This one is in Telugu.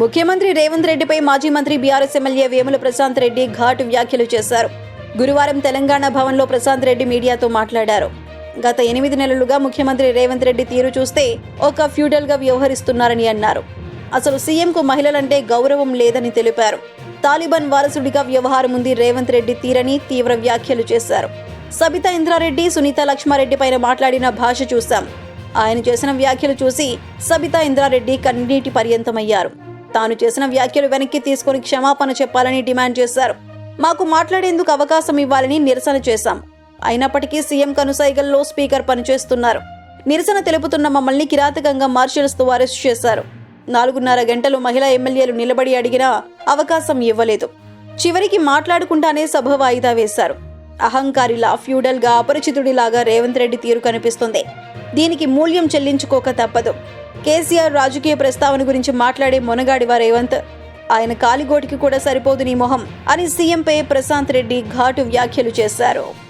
ముఖ్యమంత్రి రేవంత్ రెడ్డిపై మాజీ మంత్రి బీఆర్ఎస్ ఎమ్మెల్యే వేముల ప్రశాంత్ రెడ్డి ఘాటు వ్యాఖ్యలు చేశారు. గురువారం తెలంగాణ భవన్లో ప్రశాంత్ రెడ్డి మీడియాతో మాట్లాడారు. గత ఎనిమిది నెలలుగా ముఖ్యమంత్రి రేవంత్ రెడ్డి తీరు చూస్తే ఒక ఫ్యూడల్గా వ్యవహరిస్తున్నారని అన్నారు. అసలు సీఎంకు మహిళలంటే గౌరవం లేదని తెలిపారు. తాలిబాన్ వారసుడిగా వ్యవహారం ఉంది రేవంత్ రెడ్డి తీరని తీవ్ర వ్యాఖ్యలు చేశారు. సబితా ఇంద్రారెడ్డి సునీత లక్ష్మారెడ్డి పైన మాట్లాడిన భాష చూశాం. ఆయన చేసిన వ్యాఖ్యలు చూసి సబితా ఇంద్రారెడ్డి కన్నీటి పర్యంతమయ్యారు. తాను చేసిన వ్యాఖ్యలు వెనక్కి తీసుకొని క్షమాపణ చెప్పాలని డిమాండ్ చేశారు. మాకు మాట్లాడేందుకు అవకాశం ఇవ్వాలని నిరసన చేశాం. అయినప్పటికీ సీఎం కనుసైగల్లో స్పీకర్ పనిచేస్తున్నారు. నిరసన తెలుపుతున్న మమ్మల్ని కిరాతకంగా మార్షల్స్తో అరెస్ట్ చేశారు. నాలుగున్నర గంటలు మహిళా ఎమ్మెల్యేలు నిలబడి అడిగినా అవకాశం ఇవ్వలేదు. చివరికి మాట్లాడుకుంటానే సభ వాయిదా వేశారు. అహంకారిలా ఫ్యూడల్గా అపరిచితుడిలాగా రేవంత్ రెడ్డి తీరు కనిపిస్తుంది. దీనికి మూల్యం చెల్లించుకోక తప్పదు. కేసీఆర్ రాజకీయ ప్రస్తావన గురించి మాట్లాడే మొనగాడివా రేవంత్. ఆయన కాలిగోటికి కూడా సరిపోదు నీ మొహం అని సీఎంపై ప్రశాంత్ రెడ్డి ఘాటు వ్యాఖ్యలు చేశారు.